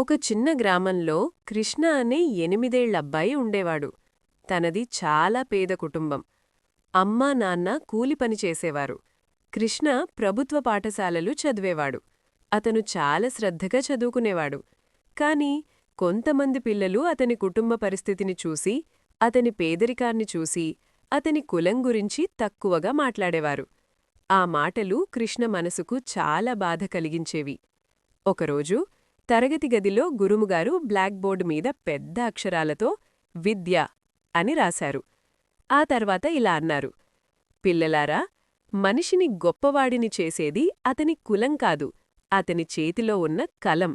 ఒక చిన్న గ్రామంలో కృష్ణ అనే ఎనిమిదేళ్ళబ్బాయి ఉండేవాడు. తనది చాలా పేద కుటుంబం. అమ్మా నాన్న కూలి పని చేసేవారు. కృష్ణ ప్రభుత్వ పాఠశాలలు చదివేవాడు. అతను చాలా శ్రద్ధగా చదువుకునేవాడు. కాని కొంతమంది పిల్లలు అతని కుటుంబ పరిస్థితిని చూసి అతని పేదరికాన్ని చూసి అతని కులం గురించి తక్కువగా మాట్లాడేవారు. ఆ మాటలు కృష్ణ మనసుకు చాలా బాధ కలిగించేవి. ఒకరోజు తరగతి గదిలో గురుముగారు బ్లాక్ బోర్డు మీద పెద్ద అక్షరాలతో విద్య అని రాశారు. ఆ తర్వాత ఇలా అన్నారు. పిల్లలారా మనిషిని గొప్పవాడిని చేసేది అతని కులం కాదు అతని చేతిలో ఉన్న కలం.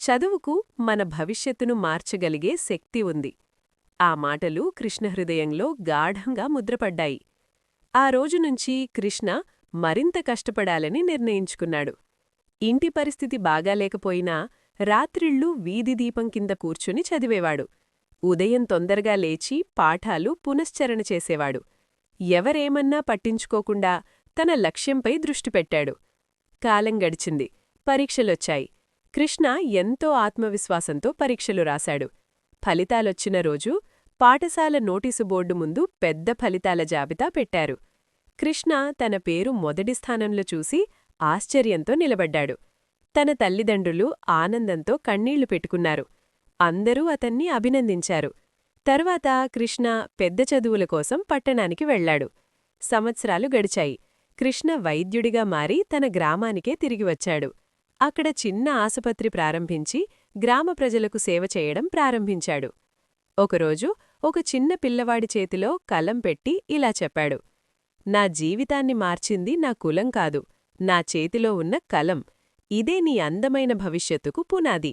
చదువుకు మన భవిష్యత్తును మార్చగలిగే శక్తి ఉంది. ఆ మాటలు కృష్ణహృదయంలో గాఢంగా ముద్రపడ్డాయి. ఆ రోజునుంచి కృష్ణ మరింత కష్టపడాలని నిర్ణయించుకున్నాడు. ఇంటి పరిస్థితి బాగాలేకపోయినా రాత్రిళ్ళు వీధి దీపం కింద కూర్చుని చదివేవాడు. ఉదయం తొందరగా లేచి పాఠాలు పునశ్చరణ చేసేవాడు. ఎవరేమన్నా పట్టించుకోకుండా తన లక్ష్యంపై దృష్టి పెట్టాడు. కాలం గడిచింది. పరీక్షలొచ్చాయి. కృష్ణ ఎంతో ఆత్మవిశ్వాసంతో పరీక్షలు రాశాడు. ఫలితాలొచ్చిన రోజు పాఠశాల నోటీసు బోర్డు ముందు పెద్ద ఫలితాల జాబితా పెట్టారు. కృష్ణ తన పేరు మొదటి స్థానంలో చూసి ఆశ్చర్యంతో నిలబడ్డాడు. తన తల్లిదండ్రులు ఆనందంతో కన్నీళ్ళు పెట్టుకున్నారు. అందరూ అతన్ని అభినందించారు. తరువాత కృష్ణ పెద్ద చదువుల కోసం పట్టణానికి వెళ్ళాడు సంవత్సరాలు గడిచాయి. కృష్ణ వైద్యుడిగా మారి తన గ్రామానికే తిరిగి వచ్చాడు. అక్కడ చిన్న ఆసుపత్రి ప్రారంభించి గ్రామ ప్రజలకు సేవ చేయడం ప్రారంభించాడు. ఒకరోజు ఒక చిన్న పిల్లవాడి చేతిలో కలం పెట్టి ఇలా చెప్పాడు. నా జీవితాన్ని మార్చింది నా కులం కాదు. నా చేతిలో ఉన్న కలం. ఇదే నీ అందమైన భవిష్యత్తుకు పునాది.